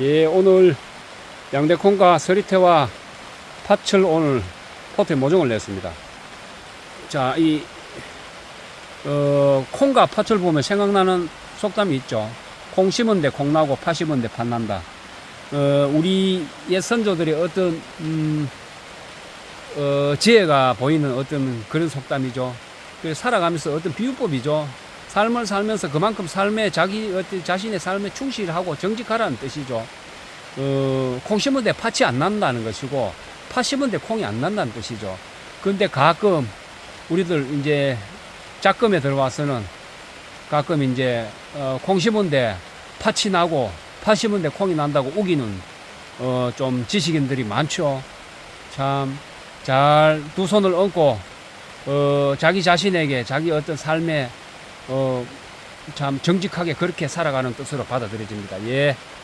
예, 오늘 양대콩과 서리태와 팥을 오늘 포트에 모종을 냈습니다. 자, 이, 어, 콩과 팥을 보면 생각나는 속담이 있죠. 콩 심은 데 콩 나고 팥 심은 데팥 난다. 어, 우리 옛 선조들의 어떤, 음, 어, 지혜가 보이는 어떤 그런 속담이죠. 그 살아가면서 어떤 비유법이죠. 삶을 살면서 그만큼 삶에 자기 자신의 삶에 충실하고 정직하라는 뜻이죠. 어, 콩 심은 데 팥이 안 난다는 것이고 팥 심은 데 콩이 안 난다는 뜻이죠. 근데 가끔 우리들 이제 짝금에 들어와서는 가끔 이제 어, 콩 심은 데 팥이 나고 팥 심은 데 콩이 난다고 우기는 어, 좀 지식인들이 많죠. 참 잘 두 손을 얹고 어, 자기 자신에게 자기 어떤 삶에 어, 참 정직하게 그렇게 살아가는 뜻으로 받아들여집니다. 예.